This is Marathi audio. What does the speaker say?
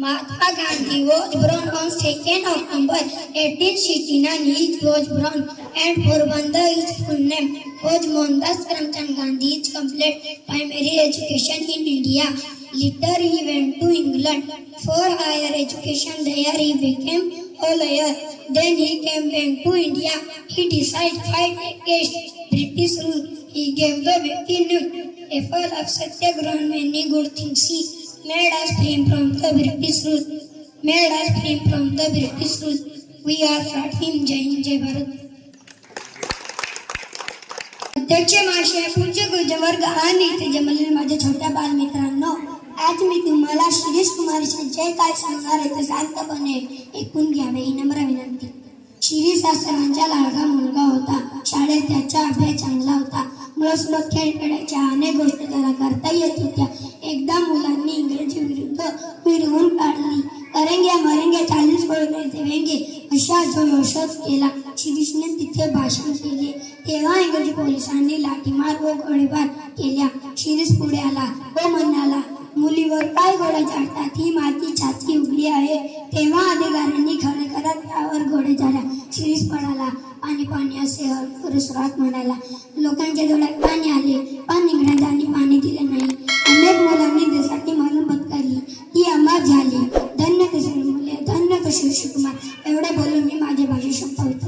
Mahatma Gandhi was born on 2nd October 1869. He was born at Porbandar. His full name was Mohandas Karamchand Gandhi. He completed primary education in India. Later he went to England for higher education. There he became a lawyer. Then he came back to India. He decided fight against British rule. He gave the victory news. A fall of Satyagraha many good things. He made us free from the British rule. Made us free from the British rule. We are from him. Jai Hind, Jai Bharat. अध्यक्ष महाशय पूज्य गुजवर्ग आणि इथे जमलेले माझ्या छोट्या बालमित्रांनो आज मी तुम्हाला शिरीष कुमारचे जे काय सांगणार आहे ते शांतपणे ऐकून घ्यावे ही नम्र विनंती शिरीष हा सर्वांचा लाडका मुलगा होता शाळेत त्याचा अभ्यास चांगला होता मुळसुलभ खेळ खेळायच्या अनेक गोष्टी त्याला करता येत होत्या विषाजोषध केला श्रीकृष्ण तिथे भाषण केले. तेव्हा इंग्रजी पोलिसांनी लाठीमार व गोळीबार केल्या. शिरीष पुढे आला व म्हणाला मुलीवर काय गोळ्या झाडतात ही माती छाती उघडी आहे. तेव्हा अधिकाऱ्यांनी खरे करत त्यावर गोळे झाल्या. शिरीष पडाला पाणी पाणी असे पुरुषात म्हणाला. लोकांच्या डोळ्यात पाणी आले पण इंग्रजांनी पाणी दिले नाही. अनेक मुलांनी देशाची म्हणून पत्करली. ती अमर झाली. शीर्षकुमार एवढं बोलून मी माझे भाषण संपवतो